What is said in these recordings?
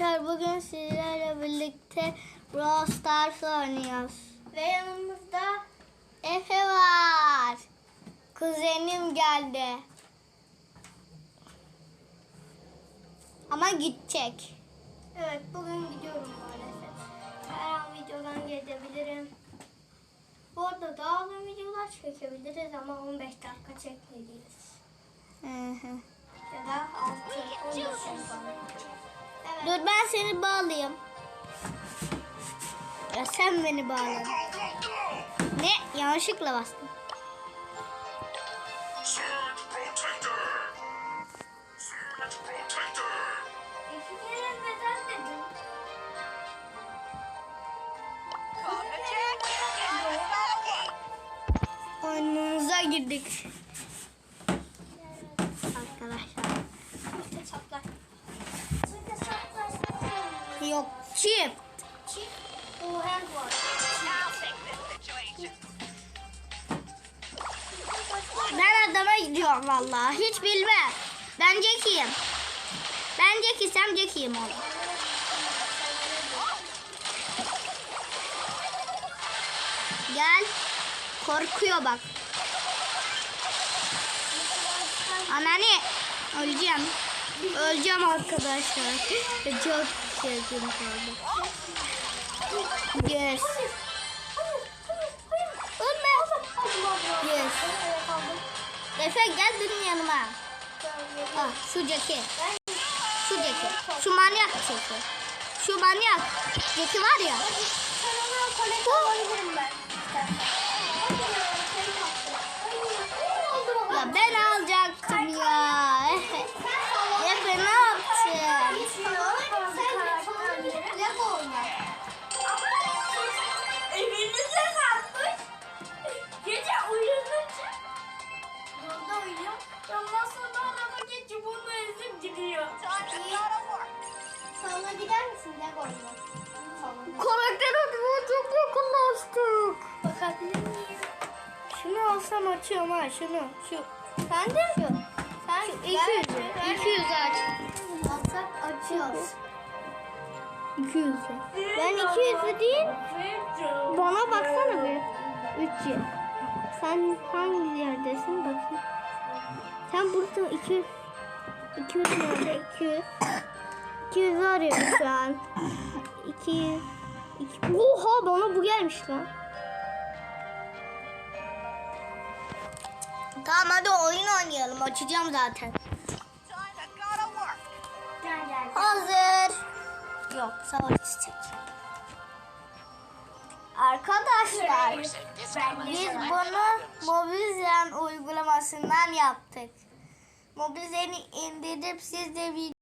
Arkadaşlar bugün sizlerle birlikte Brawl Stars oynuyoruz. Ve yanımızda Efe var. Kuzenim geldi. Ama gidecek. Evet bugün gidiyorum maalesef. Her an videodan gelebilirim. Bu arada daha uzun videolar çekebiliriz ama 15 dakika çekmeliyiz. Ya da 6 15 dakika. Dur ben seni bağlayayım. Ya sen beni bağla. Ne? Yanlışlıkla bastım. Surge Protector! Surge Protector! İki kere neden dedim? Oyunumuza girdik. Arkadaşlar. Yok çift. Çift. Bu hem var. Ben adama gidiyorum vallahi. Hiç bilmem. Ben Jackie'yim. Ben Jackie'sem Jackie'yim oğlum. Gel. Korkuyor bak. Anneanne. Öleceğim. Öleceğim arkadaşlar. Çok sevdim kaldı. Yes. Ölme. Yes. Efe gel benim yanıma. Ah, şu Jackie. Şu Jackie. Şu manyak Jackie. Şu manyak. Jackie var ya. Ya ben koydun? Karakter adına çok yakınlaştık. Bakabilir miyim? Şunu alsam açıyorum ha şunu. Şu. Sen de şu. Sen şu 200 200 aç. Alsak açıyoruz. 200 Ben 200 değil. Bana baksana bir. 300. Sen hangi yerdesin bakayım. Sen burada 200 200 nerede? 200. 200 arıyorum şu an. 200. 2 Oha bana bu gelmiş lan. Tamam hadi oyun oynayalım. Açacağım zaten. Hazır. Yok savaş çiçek. Arkadaşlar biz bunu Mobizen uygulamasından yaptık. Mobizen'i indirip siz de videobilirsiniz.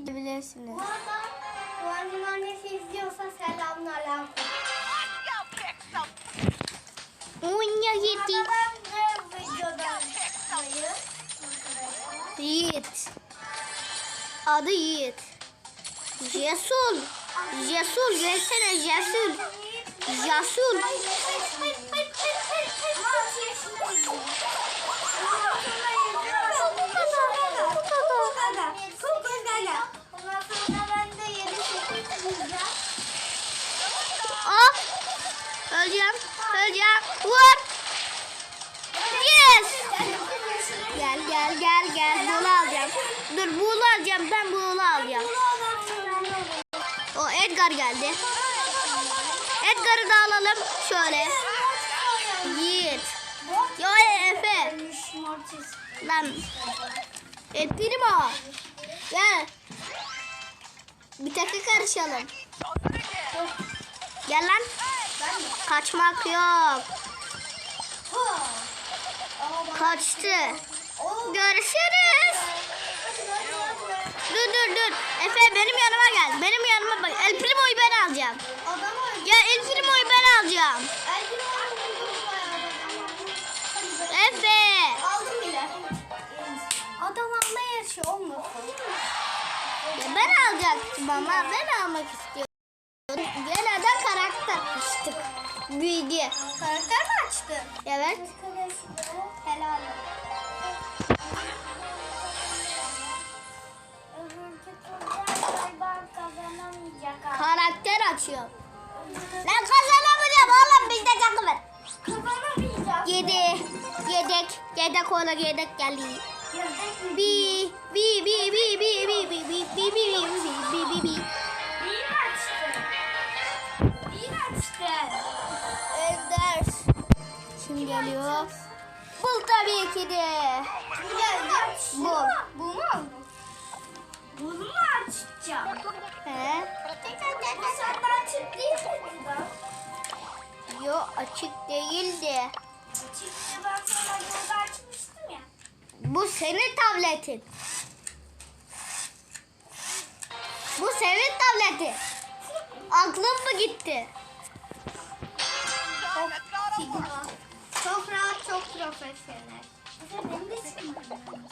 Arada Kıvancın annesi izliyorsa selamlar. Unya. Ben de videodayım. Yiğit. Adı Yiğit. Jesul. Jesul gelsene Jesul. Jesul. Ondan Vur. Yes. Gel gel gel gel. Bunu alacağım. Dur bunu alacağım. Ben bunu alacağım. O Edgar geldi. Edgar'ı da alalım. Şöyle. Yiğit. Yo Efe. Lan. E primo. Gel. Bir dakika karışalım. Gel lan. Kaçmak yok. Kaçtı. Görüşürüz. Dur dur dur. Efe benim yanıma gel. Benim yanıma bak. El Primo'yu ben alacağım. Ya El Primo'yu ben alacağım. Efe. Aldım bile. Adam almaya yarışı olmasın. Ya ben alacaktım ama ben almak istiyorum. Gene de karakter açtık. Bilgi. Karakter mi açtın? Evet. Helal. açıyorum. Lan kazanamayacağım oğlum bizde takım var. Kazanamayacağız. Yedi. Yedek. Yedek ola yedek geldi. Yedek Bi bi bi bi bi bi bi bi bi bi bi bi bi bi bi. Ender. Kim geliyor? Bul tabii ki de. Bu. Bu mu? Bunu mu açacağım? He? Bu senden açık değil mi burada? Yo açık değildi. Açıktı ben sana burada açmıştım ya. Bu senin tabletin. Bu senin tabletin. Aklın mı gitti? Rahat, arkadaşlar sevgiler. Mesela Ben de çıkmadım.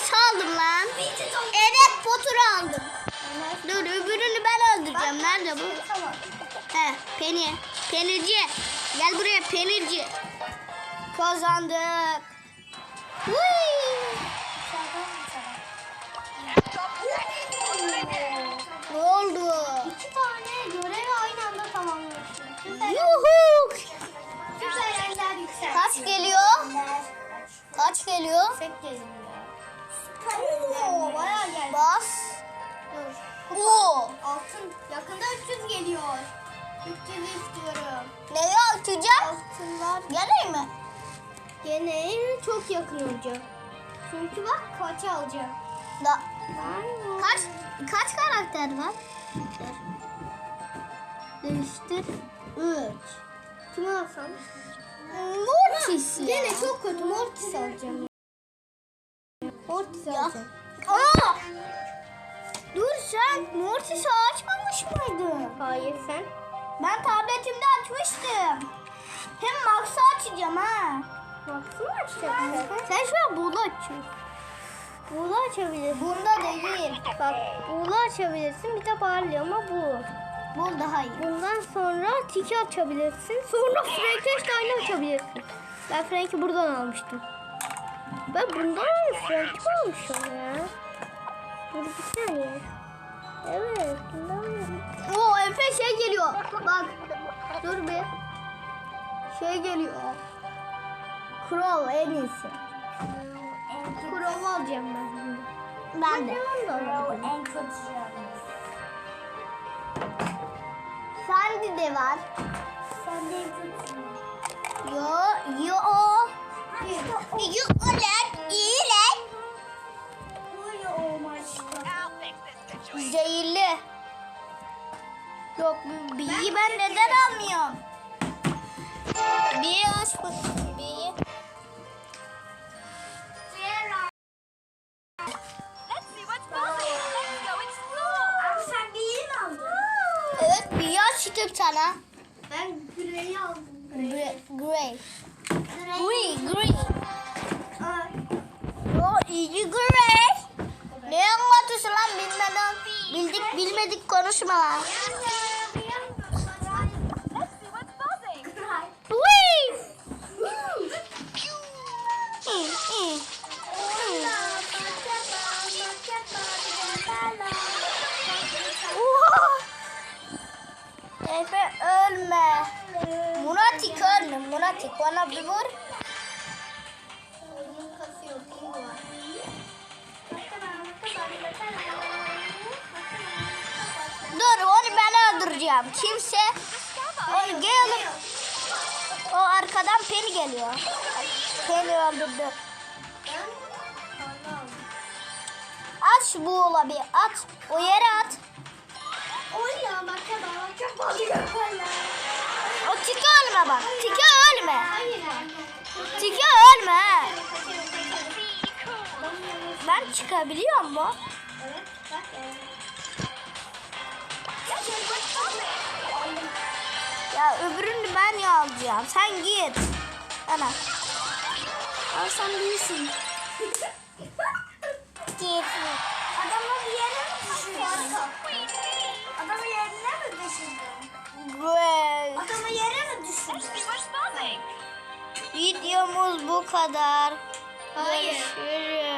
Enes aldım lan. Enes poturu aldım. Dur öbürünü ben öldüreceğim. Nerede bu? He, peni. Penirci. Gel buraya penirci. Kazandık. Whee! Ne oldu? İki tane görevi aynı anda tamamlamıştım. Yuhu! Kaç geliyor? Kaç geliyor? Tek geliyor. Oo, bayağı geldi. Bas. Dur. Oo. Altın yakında 300 geliyor. 300 istiyorum. Neyi açacağım? Altınlar Geleyim mi? gene çok yakın olacak. Çünkü bak kaç alacağım. Da. Ben Kaç kaç karakter var? Değiştir. 3. Kimi alsam? Mortis ya. Gene çok kötü Mortis alacağım. Mortis Ya. Aa! Dur sen Mortis'i açmamış mıydın? Hayır sen. Ben tabletimde açmıştım. Hem Max'ı açacağım ha. Max'ı mı açacaksın? Sen şu an bunu açıyorsun. Bunu açabilirsin. Bunda değil. Bak bunu açabilirsin bir de parlıyor ama bu. Bu daha iyi. Bundan sonra tiki açabilirsin. Sonra Frankenstein'i açabilirsin. Ben Frank'i buradan almıştım. Ben bundan mı almışım ya? Dur bir saniye. Evet bundan mı? Oo Efe şey geliyor. Bak. Dur bir. Şey geliyor. Crow en iyisi. Kur'an alacağım ben. Ben de. En kötü Sandy de var. Sen de kötü. Yo, yo. You alert, iyiler. Böyle olmazdı. Zehirli. Yok bu bilgi ben neden almıyorum? Bilgi aç bakayım bilgi. Evet, bir yaş çıktım sana. Ben Grey'i aldım. Grey. Grey. Grey. Ay. Yo, iyi Grey. Ne anlatıyorsun lan bilmeden? Bildik bilmedik konuşma lan. Öldüreceğim. Kimse onu gel. O arkadan Penny geliyor. Penny öldürdü. At şu buğula bir at. O yere at. O tiki ölme bak. Tiki ölme. Tiki ölme. Ben çıkabiliyor mu? Evet, bak, evet. Ya öbürünü ben ya alacağım. Sen git. Ana. Al sen değilsin. git. Adamı bir yere mi düşürdün? Adamı yerine mi düşürdün? Güzel. Adamı yere mi düşürdün? Videomuz bu kadar. Hayır. Görüşürüz.